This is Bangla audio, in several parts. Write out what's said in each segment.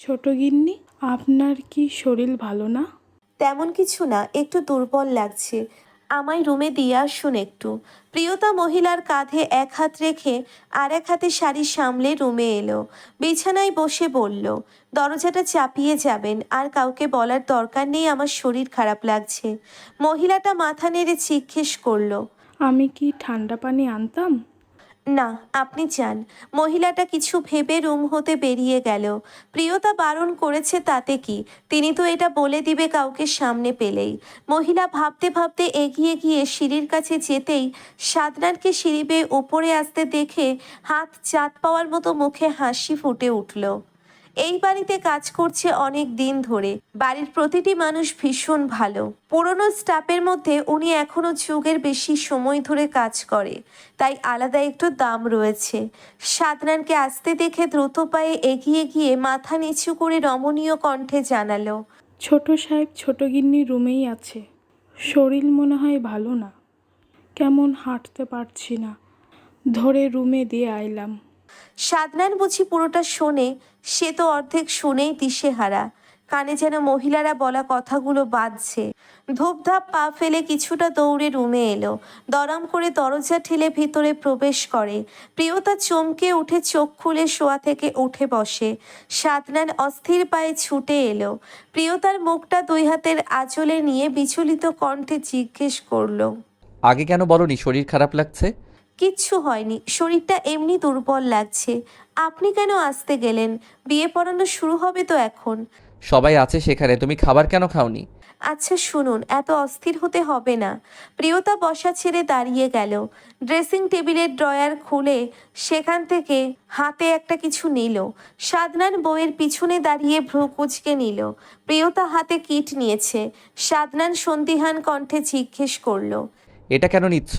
ছোট গিন্নি আপনার কি শরীর ভালো না? তেমন কিছু না একটু দুর্বল লাগছে। আমায় রুমে দিয়ে আসুন একটু। প্রিয়তা মহিলার কাঁধে এক হাত রেখে আর এক হাতে শাড়ি সামলে রুমে এলো। বিছানায় বসে বলল দরজাটা চাপিয়ে যাবেন আর কাউকে বলার দরকার নেই আমার শরীর খারাপ লাগছে। মহিলাটা মাথা নেড়ে জিজ্ঞেস করল আমি কি ঠান্ডা পানি আনতাম? না, আপনি চান। মহিলাটা কিছু ভেবে রুম হতে বেরিয়ে গেল। প্রিয়তা বারণ করেছে তাতে কি? তিনি তো এটা বলে দিবে কাউকে সামনে পেলেই। মহিলা ভাবতে ভাবতে এগিয়ে গিয়ে সিঁড়ির কাছে যেতেই সাদনারকে সিঁড়ি বেয়ে উপরে আসতে দেখে হাত চাঁদ পাওয়ার মতো মুখে হাসি ফুটে উঠল। এই বাড়িতে কাজ করছে অনেক দিন ধরে। বাড়ির প্রতিটি মানুষ ভীষণ ভালো। পুরনো স্টাফের মধ্যে উনি এখনও যুগের বেশি সময় ধরে কাজ করে। তাই আলাদা একটু দাম রয়েছে। সাদনানকে আসতে দেখে দ্রুত পায়ে এগিয়ে গিয়ে মাথা নিচু করে রমণীয় কণ্ঠে জানালো, ছোট সাহেব ছোট গিন্নি রুমেই আছে। শরীর মনে হয় ভালো না। কেমন হাঁটতে পারছি না। ধরে রুমে দিয়ে আইলাম। সাদনান বুঝি পুরোটা শোনে, সে তো অর্ধেক শুনেই দিশেহারা। কানে যেন মহিলারা বলা কথাগুলো বাজছে। ধূপধাপ পা ফেলে কিছুটা দৌড়ে রুমে এলো। দরম করে দরজা ঠেলে ভিতরে প্রবেশ করে। প্রিয়তা চমকে উঠে চোখ খুলে শোয়া থেকে উঠে বসে। সাদনান অস্থির পায়ে ছুটে এলো। প্রিয়তার মুখটা দুই হাতের আঁচলে নিয়ে বিচলিত কণ্ঠে জিজ্ঞেস করল, আগে কেন বলনি শরীর খারাপ লাগছে? কিচ্ছু হয়নি। শরীরটা এমনি দুর্বল লাগছে। আপনি কেন আসতে গেলেন? বিয়ে পড়ানো শুরু হবে তো এখন। সবাই আছে সেখানে তুমি খাবার কেন খাওনি? আচ্ছা শুনুন এত অস্থির হতে হবে না। প্রিয়তা বসা ছেড়ে দাঁড়িয়ে গেল। ড্রেসিং টেবিলের ড্রয়ার খুলে সেখান থেকে হাতে একটা কিছু নিল। সাদনান বইয়ের পিছনে দাঁড়িয়ে ভ্রু কুচকে নিল। প্রিয়তা হাতে কিট নিয়েছে। সাদনান সন্দিহান কণ্ঠে জিজ্ঞেস করল এটা কেন নিচ্ছ?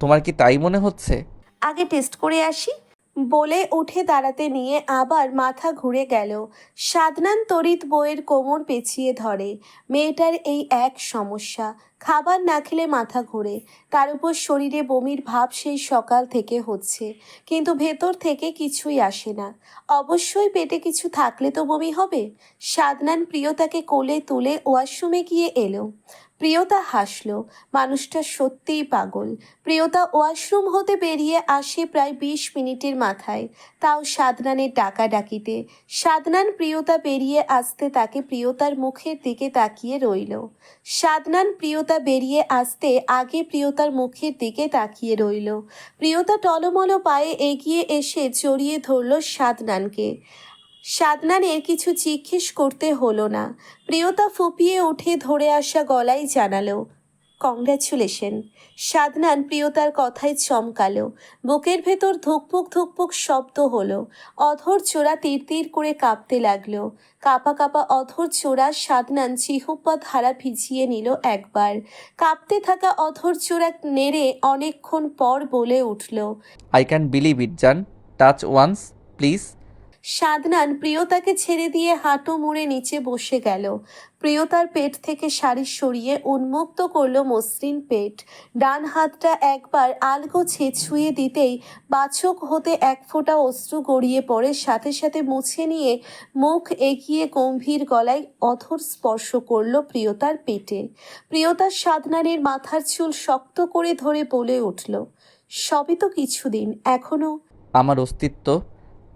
তোমার কি তাই মনে হচ্ছে? আগে টেস্ট করে আসি। বলে উঠে দাঁড়াতে নিয়ে আবার মাথা ঘুরে গেল। সাদনান তরিত বইয়ের কোমর পেঁচিয়ে ধরে। মেয়েটার এই এক সমস্যা। খাবার না খেলে মাথা ঘোরে। তার উপর শরীরে বমির ভাব সেই সকাল থেকে হচ্ছে, কিন্তু ভেতর থেকে কিছুই আসে না। অবশ্যই পেটে কিছু থাকলে তো বমি হবে? সাদনান প্রিয়তাকে কোলে তুলে ওয়াশরুমে গিয়ে এলো। প্রিয়তা হাসলো, মানুষটা সত্যিই পাগল। প্রিয়তা ওয়াশরুম হতে বেরিয়ে আসে প্রায় বিশ মিনিটের মাথায়। তাও সাদনানের ডাকা ডাকিতে সাদনান প্রিয়তা বেরিয়ে আসতে তাকে প্রিয়তার মুখের দিকে তাকিয়ে রইল। সাদনান প্রিয়তা বেরিয়ে আসতে আগে প্রিয়তার মুখের দিকে তাকিয়ে রইল। প্রিয়তা টলমলো পায়ে এগিয়ে এসে জড়িয়ে ধরল সাদনানকে সাদনানের কিছু জিজ্ঞেস করতে হলো না। প্রিয়তা ফুপিয়ে উঠে ধরে আসা গলায় জানালো কংগ্র্যাচুলেশন সাদনান প্রিয়তার কথায় চমকালো। বুকের ভেতর ধুকপুক ধুকপুক শব্দ হলো। অধর চোরা তীর তীর করে কাঁপতে লাগল। কাপা কাপা অধর চোরা সাদনান চিহুপ্পা ধারা ভিজিয়ে নিল একবার। কাঁপতে থাকা অধর চোরা নেড়ে অনেকক্ষণ পর বলে উঠল আই ক্যান বিলিভ ইট জান টাচ ওয়ান্স প্লিজ সাদনান প্রিয়তাকে ছেড়ে দিয়ে হাঁটু মুড়ে নিচে বসে গেল। প্রিয়তার পেট থেকে শাড়ি সরিয়ে উন্মুক্ত করল মসৃণ পেট। ডান হাতটা একবার আলগোছে ছুঁয়ে দিতেই বাছক হতে এক ফোঁটা অশ্রু গড়িয়ে পড়ে, সাথে সাথে মুছে নিয়ে মুখ এগিয়ে গম্ভীর গলায় অথর স্পর্শ করল প্রিয়তার পেটে। প্রিয়তার সাদনানের মাথার চুল শক্ত করে ধরে বলে উঠল, সবই তো কিছুদিন, এখনও? আমার অস্তিত্ব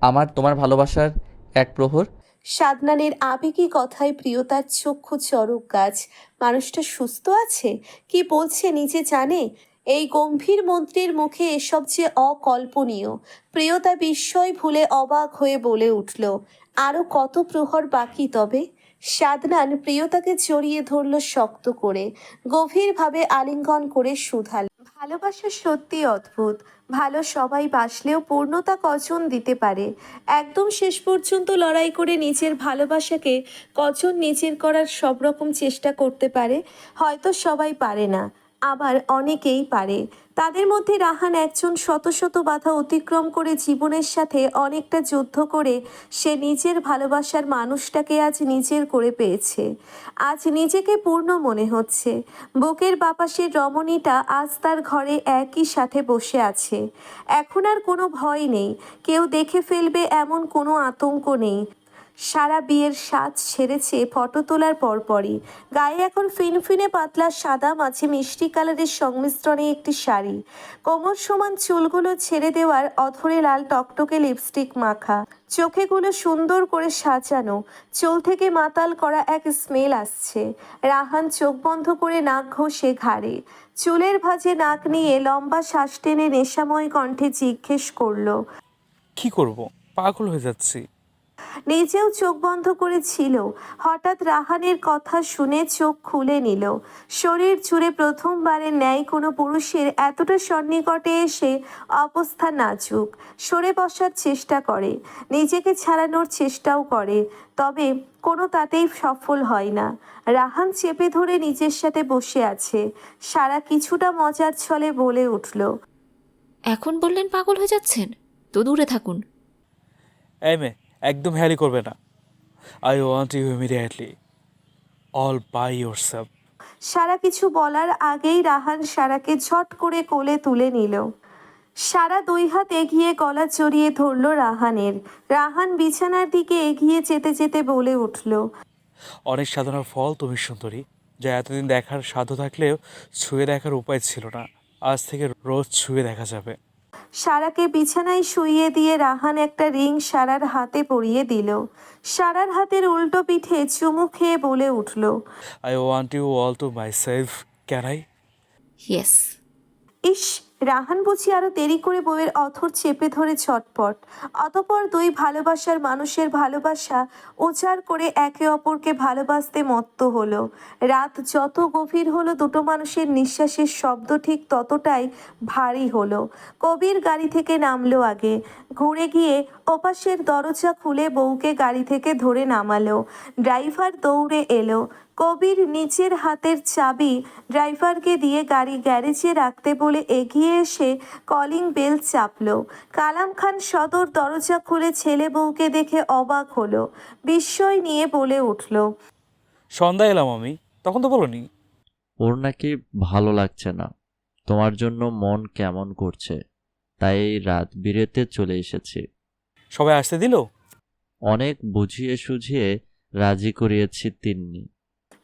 আমার, তোমার ভালোবাসার এক প্রহর? সাদনানের আবেগী কথায় প্রিয়তার চক্ষু চরক গাছ। মানুষটা সুস্থ আছে? কি বলছে নিজে জানে? এই গম্ভীর মন্ত্রীর মুখে এসব যে অকল্পনীয়। প্রিয়তা বিস্ময় ভুলে অবাক হয়ে বলে উঠল আরও কত প্রহর বাকি তবে? সাদনান প্রিয়তাকে জড়িয়ে ধরল শক্ত করে, গভীরভাবে আলিঙ্গন করে শুধাল। ভালোবাসা সত্যি অদ্ভুত। ভালো সবাই বাসলেও পূর্ণতা কজন দিতে পারে? একদম শেষ পর্যন্ত লড়াই করে নিজের ভালোবাসাকে কজন নিজের করার সব রকম চেষ্টা করতে পারে? হয়তো সবাই পারে না। আবার অনেকেই পারে। তাদের মধ্যে রাহান একজন শত শত বাধা অতিক্রম করে জীবনের সাথে অনেকটা যুদ্ধ করে সে নিজের ভালোবাসার মানুষটাকে আজ নিজের করে পেয়েছে। আজ নিজেকে পূর্ণ মনে হচ্ছে। বুকের বাপাসের রমণীটা আজ তার ঘরে একই সাথে বসে আছে। এখন আর কোনো ভয় নেই। কেউ দেখে ফেলবে এমন কোনো আতঙ্ক নেই। সারা বিয়ের সাজ সেরেছে ফটো তোলার পরপরই। গায়ে এখন ফিনফিনে পাতলা সাদা, মাঝে মিষ্টি কালারের সংমিশ্রণে একটি শাড়ি। কোমর সমান চুলগুলো ছেড়ে দেওয়ার অধরে লাল টকটকে লিপস্টিক মাখা। চোখেগুলো সুন্দর করে সাজানো, চুল থেকে মাতাল করা এক স্মেল আসছে। রাহান চোখ বন্ধ করে নাক ঘষে ঘাড়ে। চুলের ভাঁজে নাক নিয়ে লম্বা শ্বাস টেনে নেশাময় কণ্ঠে জিজ্ঞেস করল, কি করব? পাগল হয়ে যাচ্ছি। নিজেও চোখ বন্ধ করেছিল। হঠাৎ রাহানের কথা শুনে চোখ খুলে নিল। শরীর জুড়ে প্রথমবারের ন্যায় কোনো পুরুষের এতটা সন্নিকটে এসে অবস্থা নাজুক। সরে বসার চেষ্টা করে নিজেকে ছাড়ানোর চেষ্টাও করে তবে কোনো তাতেই সফল হয় না। রাহান চেপে ধরে নিজের সাথে বসে আছে। সারা কিছুটা মজার ছলে বলে উঠল এখন বললেন পাগল হয়ে যাচ্ছেন? তো দূরে থাকুন। এই মে একদম হ্যারি করবে না। I want you immediately all by yourself সারা কিছু বলার আগেই রাহান সারাকে ঝট করে কোলে তুলে নিল। সারা দুই হাত এগিয়ে গলা চড়িয়ে ধরল রাহানের। রাহান বিছানার দিকে এগিয়ে যেতে যেতে বলে উঠল অনেক সাধনার ফল তুমি সুন্দরী যা এতদিন দেখার সাধ্য থাকলেও ছুঁয়ে দেখার উপায় ছিল না। আজ থেকে রোজ ছুঁয়ে দেখা যাবে। সারাকে বিছানায় শুইয়ে দিয়ে রাহান একটা রিং সারার হাতে পরিয়ে দিল। সারার হাতের উল্টো পিঠে চুমু খেয়ে বলে উঠল I want you all to myself can I yes is Rahan বুঝি আরও দেরি করে বউয়ের অথর চেপে ধরে ছটপট। অতপর দুই ভালোবাসার মানুষের ভালোবাসা উচার করে একে অপরকে ভালোবাসতে মত্ত হলো। রাত যত গভীর হলো দুটো মানুষের নিঃশ্বাসের শব্দ ঠিক ততটাই ভারী হলো। কবির গাড়ি থেকে নামলো আগে। ঘুরে গিয়ে ওপাশের দরজা খুলে বউকে গাড়ি থেকে ধরে নামালো। ড্রাইভার দৌড়ে এলো। কবির নিচের হাতের চাবি ড্রাইভারকে দিয়ে গাড়ি গ্যারেজে রাখতে বলে এগিয়ে এসে কলিং বেল চাপল। কালাম খান সদর দরজা খুলে ছেলে বউকে দেখে অবাক হলো। বিস্ময় নিয়ে বলে উঠল সন্ধ্যা এলাম আমি তখন তো বলনি। ওর নাকি ভালো লাগছে না। তোমার জন্য মন কেমন করছে? তাই এই রাত বিরেতে চলে এসেছি। সবাই আসতে দিল? অনেক বুঝিয়ে সুঝিয়ে রাজি করিয়েছি তিন্নি।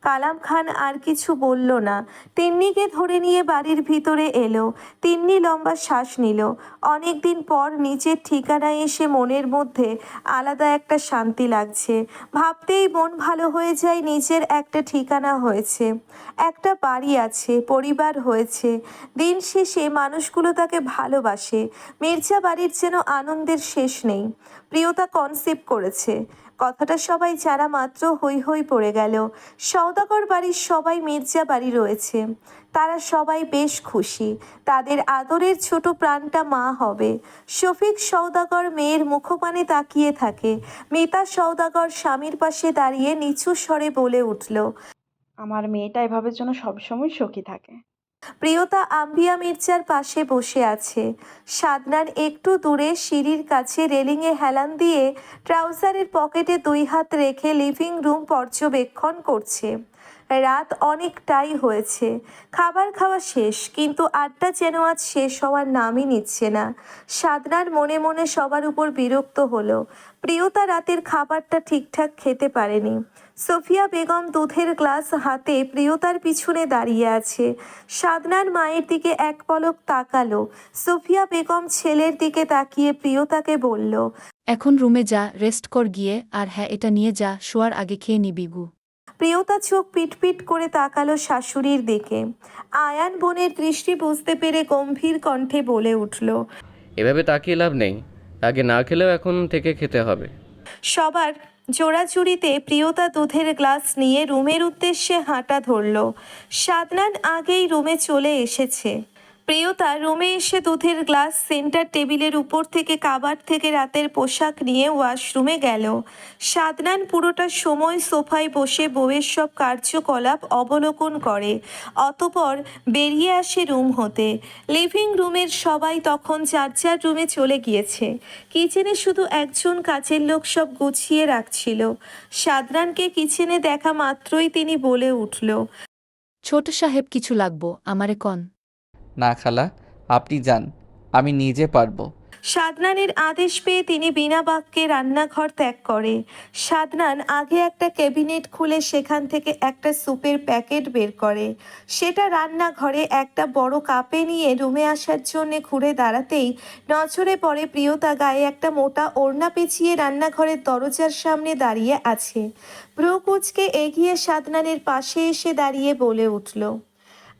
কালাম খান আর কিছু বলল না। তিন্নিকে ধরে নিয়ে বাড়ির ভিতরে এলো। তিন্নি লম্বা শ্বাস নিল। অনেকদিন পর নিজের ঠিকানায় এসে মনের মধ্যে আলাদা একটা শান্তি লাগছে। ভাবতেই মন ভালো হয়ে যায় নিজের একটা ঠিকানা হয়েছে। একটা বাড়ি আছে, পরিবার হয়েছে। দিন শেষে মানুষগুলো তাকে ভালোবাসে। মির্জা বাড়ির যেন আনন্দের শেষ নেই। প্রিয়তা কনসেপ্ট করেছে। কথাটা সবাই যারা মাত্র হই হই পড়ে গেল। সৌদাগর বাড়ির সবাই মির্জা বাড়ি রয়েছে। তারা সবাই বেশ খুশি। তাদের আদরের ছোট প্রাণটা মা হবে। শফিক সৌদাগর মেয়ের মুখপানে তাকিয়ে থাকে। মিতা সৌদাগর স্বামীর পাশে দাঁড়িয়ে নিচু স্বরে বলে উঠল, আমার মেয়েটা এভাবে যেন সবসময় সুখী থাকে। প্রিয়তা আম্বিয়া মির্জার পাশে বসে আছে। সাদনার একটু দূরে সিঁড়ির কাছে রেলিংয়ে হেলান দিয়ে ট্রাউজারের পকেটে দুই হাত রেখে লিভিং রুম পর্যবেক্ষণ করছে। রাত অনেকটাই হয়েছে। খাবার খাওয়া শেষ, কিন্তু আড্ডা যেন আজ শেষ হওয়ার নামই নিচ্ছে না। সাদনার মনে মনে সবার উপর বিরক্ত হলো। প্রিয়তা রাতের খাবারটা ঠিকঠাক খেতে পারেনি। সোফিয়া বেগম দুধের গ্লাস হাতে প্রিয়তার পিছনে দাঁড়িয়ে আছে। সাদনার মায়ের দিকে এক পলক তাকালো। সোফিয়া বেগম ছেলের দিকে তাকিয়ে প্রিয়তাকে বলল এখন রুমে যা রেস্ট কর গিয়ে আর হ্যাঁ এটা নিয়ে যা শোয়ার আগে খেয়ে নিবি গু। প্রিয়তা চোখ পিটপিট করে তাকালো শাশুড়ির দিকে। আয়ান বোনের দৃষ্টি বুঝতে পেরে গম্ভীর কণ্ঠে বলে উঠল এভাবে তাকিয়ে লাভ নেই। আগে না খেলেও এখন থেকে খেতে হবে। সবার জোড়াচুরিতে প্রিয়তা দুধের গ্লাস নিয়ে রুমের উদ্দেশ্যে হাঁটা ধরল। সাদনান আগেই রুমে চলে এসেছে। প্রিয়তা রুমে এসে দুধের গ্লাস সেন্টার টেবিলের উপর থেকে কাবার থেকে রাতের পোশাক নিয়ে ওয়াশরুমে গেল। সাদনান পুরোটা সময় সোফায় বসে বউয়ের সব কার্যকলাপ অবলোকন করে। অতপর বেরিয়ে আসে রুম হতে। লিভিং রুমের সবাই তখন যার যার রুমে চলে গিয়েছে। কিচেনে শুধু একজন কাজের লোক সব গুছিয়ে রাখছিল। সাদরানকে কিচেনে দেখা মাত্রই তিনি বলে উঠল, ছোট সাহেব, কিছু লাগবো, আমারে কন। না খালা, আপনি যান, আমি নিজে পারব। সাদনানের আদেশ পেয়ে তিনি বিনা বাক্যে রান্নাঘর ত্যাগ করে। সাদনান আগে একটা ক্যাবিনেট খুলে সেখান থেকে একটা স্যুপের প্যাকেট বের করে। সেটা রান্নাঘরে একটা বড় কাপে নিয়ে রুমে আসার জন্য ঘুরে দাঁড়াতেই নজরে পড়ে প্রিয়তা গায়ে একটা মোটা ওড়না পেঁচিয়ে রান্নাঘরের দরজার সামনে দাঁড়িয়ে আছে। ভ্রু কুচকে এগিয়ে সাদনানের পাশে এসে দাঁড়িয়ে বলে উঠল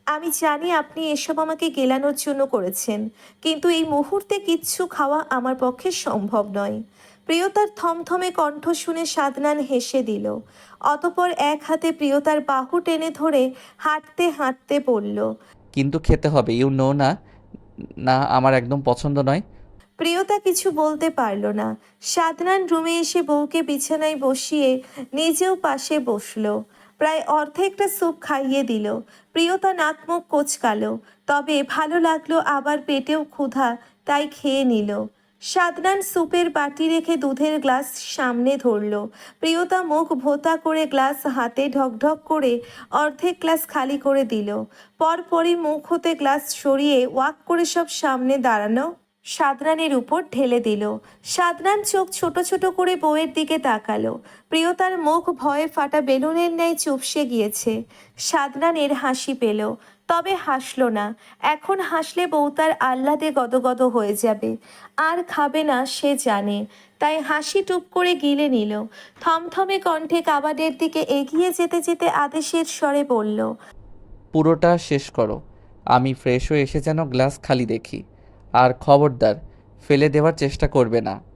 আমি জানি আপনি এসব আমাকে গেলানোর জন্য করেছেন কিন্তু এই মুহূর্তে কিচ্ছু খাওয়া আমার পক্ষে সম্ভব নয়। প্রিয়তার থমথমে কণ্ঠ শুনে সাদনান হেসে দিল। অতপর এক হাতে প্রিয়তার বাহু টেনে ধরে হাঁটতে হাঁটতে বলল কিন্তু খেতে হবে ইউ নো না না আমার একদম পছন্দ নয়। প্রিয়তা কিছু বলতে পারল না। সাদনান রুমে এসে বউকে বিছানায় বসিয়ে নিজেও পাশে বসল। প্রায় অর্ধেকটা স্যুপ খাইয়ে দিল। প্রিয়তা নাক মুখ কোচকালো তবে ভালো লাগল আবার পেটেও ক্ষুধা, তাই খেয়ে নিল। সাদনান স্যুপের বাটি রেখে দুধের গ্লাস সামনে ধরলো। প্রিয়তা মুখ ভোতা করে গ্লাস হাতে ঢকঢক করে অর্ধেক গ্লাস খালি করে দিল। পরপরই মুখ হতে গ্লাস সরিয়ে ওয়াক করে সব সামনে দাঁড়ানো সাদনানের উপর ঢেলে দিল। সাদনান চোখ ছোট ছোট করে বউয়ের দিকে তাকালো। প্রিয়তার মুখ ভয়ে ফাটা বেলুনের ন্যায় চুপসে গিয়েছে। সাদনানের হাসি পেল। তবে হাসলো না। এখন হাসলে বউ তার আহ্লাদে গদগদ হয়ে যাবে। আর খাবে না, সে জানে। তাই হাসি টুপ করে গিলে নিল। থমথমে কণ্ঠে কাবাডের দিকে এগিয়ে যেতে যেতে আদেশের স্বরে বলল, পুরোটা শেষ করো। আমি ফ্রেশ হয়ে এসে যেন গ্লাস খালি দেখি। আর খবরদার ফেলে দেওয়ার চেষ্টা করবে না।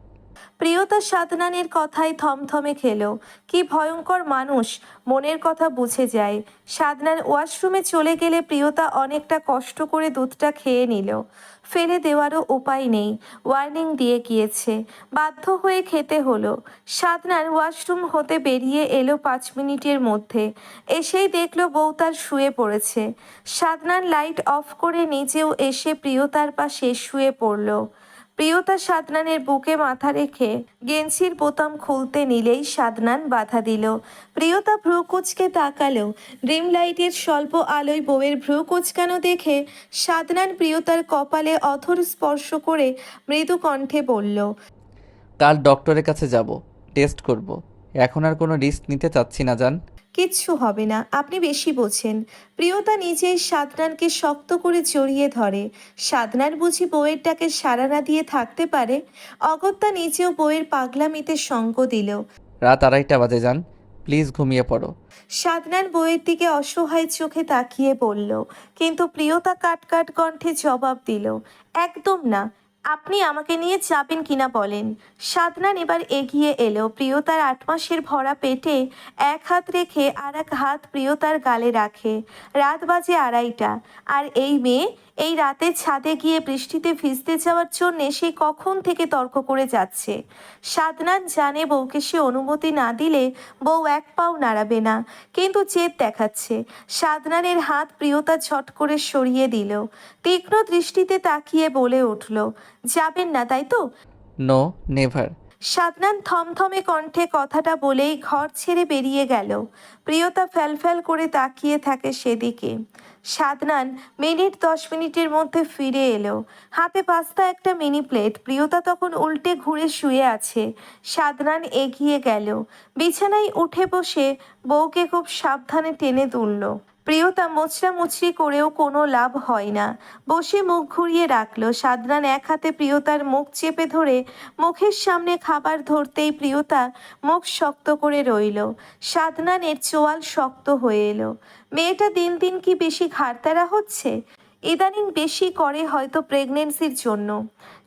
প্রিয়তা সাদনানের কথায় থমথমে খেলো। কি ভয়ঙ্কর মানুষ, মনের কথা বুঝে যায়। সাদনান ওয়াশরুমে চলে গেলে প্রিয়তা অনেকটা কষ্ট করে দুধটা খেয়ে নিল। ফেলে দেওয়ারও উপায় নেই, ওয়ার্নিং দিয়ে গিয়েছে। বাধ্য হয়ে খেতে হলো। সাদনান ওয়াশরুম হতে বেরিয়ে এলো পাঁচ মিনিটের মধ্যে। এসেই দেখল বউ তার শুয়ে পড়েছে। সাদনান লাইট অফ করে নিজেও এসে প্রিয়তার পাশে শুয়ে পড়ল। প্রিয়তা সাদনানের বুকে মাথা রেখে গেঞ্জির বোতাম খুলতে নিলেই সাদনান বাধা দিল। প্রিয়তা ভ্রু কুচকে তাকালো ড্রিম লাইটের স্বল্প আলোয় বউয়ের ভ্রু কুচকানো দেখে সাদনান প্রিয়তার কপালে অথর স্পর্শ করে মৃদু কণ্ঠে বলল, কাল ডক্টরের কাছে যাব, টেস্ট করব। এখন আর কোনো রিস্ক নিতে চাচ্ছি না, জান। কিচ্ছু হবে না আপনি বেশি বোঝেন। প্রিয়তা নিজেই সাদনানকে শক্ত করে জড়িয়ে ধরে। সাদনান বুঝি বউয়ের ডাকে সাড়া না দিয়ে থাকতে পারে? অগত্যা নিজেও বউয়ের পাগলামিতে সঙ্গ দিল। রাত আড়াইটা বাজে যান প্লিজ ঘুমিয়ে পড়ো। সাদনান বইয়ের দিকে অসহায় চোখে তাকিয়ে বলল কিন্তু প্রিয়তা কাট কাট কণ্ঠে জবাব দিল একদম না। আপনি আমাকে নিয়ে যাবেন কিনা বলেন। সাদনান এবার এগিয়ে এলো। প্রিয়তার আট মাসের ভরা পেটে এক হাত রেখে আর এক হাত প্রিয়তার গালে রাখে। রাত বাজে আড়াইটা। আর এই মেয়ে এই রাতে ছাদে গিয়ে বৃষ্টিতে ভিজতে যাওয়ার জন্য সে কখন থেকে তর্ক করে যাচ্ছে? সাদনান জানে বউকে সে অনুমতি না দিলে বউ এক পাও নাড়াবে না, কিন্তু জেদ দেখাচ্ছে। সাদনানের হাত প্রিয়তা ছট করে সরিয়ে দিল। তীক্ষ্ণ দৃষ্টিতে তাকিয়ে বলে উঠল যাবেন না তাই তো? নো নেভার সাদনান থমথমে কণ্ঠে কথাটা বলেই ঘর ছেড়ে বেরিয়ে গেল। প্রিয়তা ফ্যালফ্যাল করে তাকিয়ে থাকে সেদিকে। সাদনান মিনিট দশ মিনিটের মধ্যে ফিরে এলো। হাতে পাস্তা একটা মিনি প্লেট প্রিয়তা তখন উল্টে ঘুরে শুয়ে আছে। সাদনান এগিয়ে গেল। বিছানায় উঠে বসে বউকে খুব সাবধানে টেনে তুলল। প্রিয়তা মোচড়া মুচড়ি করেও কোনো লাভ হয় না। বসে মুখ ঘুরিয়ে রাখল। সাদনান এক হাতে প্রিয়তার মুখ চেপে ধরে মুখের সামনে খাবার ধরতেই প্রিয়তা মুখ শক্ত করে রইল। সাদনানের চোয়াল শক্ত হয়ে এলো। মেয়েটা দিন দিন কি বেশি ঘাড়তারা হচ্ছে? ইদানিং বেশি করে হয়তো প্রেগনেন্সির জন্য।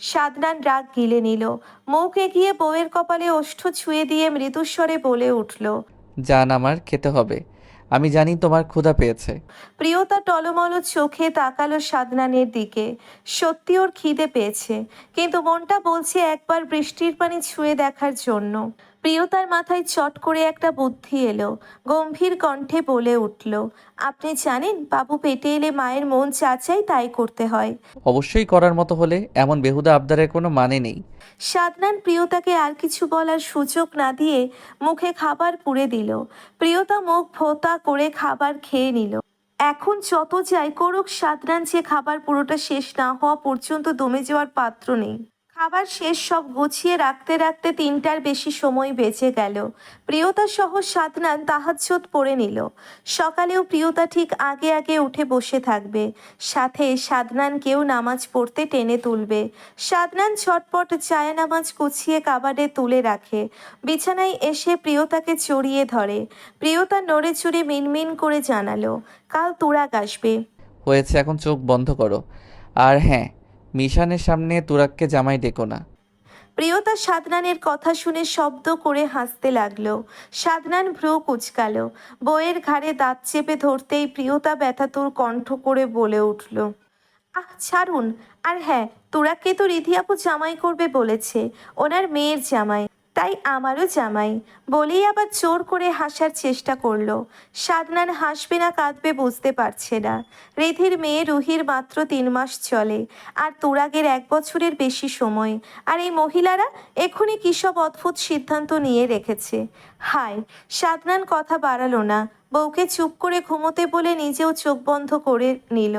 সাদনান রাগ গিলে নিল। মুখ এগিয়ে বউয়ের কপালে ওষ্ঠ ছুঁয়ে দিয়ে মৃদুস্বরে বলে উঠল, জান আমার খেতে হবে। আমি জানি তোমার ক্ষুধা পেয়েছে। প্রিয়তা টলমল চোখে তাকালো সাদনানের দিকে। সত্যি ওর খিদে পেয়েছে। কিন্তু মনটা বলছে একবার বৃষ্টির পানি ছুঁয়ে দেখার জন্য। প্রিয়তার মাথায় চট করে একটা বুদ্ধি এলো গম্ভীর কণ্ঠে বলে উঠল আপনি জানেন বাবু পেটে এলে মায়ের মন যা চাই তাই করতে হয়। অবশ্যই করার মতো হলে এমন বেহুদা আবদারের কোনো মানে নেই। সাদনান প্রিয়তাকে আর কিছু বলার সুযোগ না দিয়ে মুখে খাবার পুড়ে দিল। প্রিয়তা মুখ ভোতা করে খাবার খেয়ে নিল। এখন যত যাই করুক সাদনান যে খাবার পুরোটা শেষ না হওয়া পর্যন্ত দমে যাওয়ার পাত্র নেই। খাবার শেষ সব গুছিয়ে রাখতে রাখতে তিনটার বেশি সময় বেঁচে গেল। প্রিয়তা সহ সাদনান তাহাজ্জত পড়ে নিল। সকালেও প্রিয়তা ঠিক আগে আগে উঠে বসে থাকবে। সাথে সাদনানকেও নামাজ পড়তে টেনে তুলবে। সাদনান ছটপট চায়া নামাজ গুছিয়ে কাবাডে তুলে রাখে। বিছানায় এসে প্রিয়তাকে চড়িয়ে ধরে। প্রিয়তা নড়ে চড়ে মিনমিন করে জানালো, কাল তুরাগ আসবে। হয়েছে, এখন চোখ বন্ধ করো। আর হ্যাঁ মিশানের সামনে তুরাককে জামাই ডেকো না। প্রিয়তা সাদনানের কথা শুনে শব্দ করে হাসতে লাগল। সাদনান ভ্রু কুচকালো। বইয়ের ঘাড়ে দাঁত চেপে ধরতেই প্রিয়তা ব্যথা তোর কণ্ঠ করে বলে উঠল, আহ, ছাড়ুন। আর হ্যাঁ তোরাকে তো রিধি আপু জামাই করবে বলেছে। ওনার মেয়ের জামাই। তাই আমারও জামাই। বলেই আবার জোর করে হাসার চেষ্টা করল। সাদনান হাসবে না কাঁদবে বুঝতে পারছে না। রিধির মেয়ে রুহির মাত্র তিন মাস চলে, আর তুরাগের এক বছরের বেশি সময়। আর এই মহিলারা এখনই কী সব অদ্ভুত সিদ্ধান্ত নিয়ে রেখেছে? হায় সাদনান কথা বাড়ালো না। বউকে চুপ করে ঘুমোতে বলে নিজেও চোখ বন্ধ করে নিল।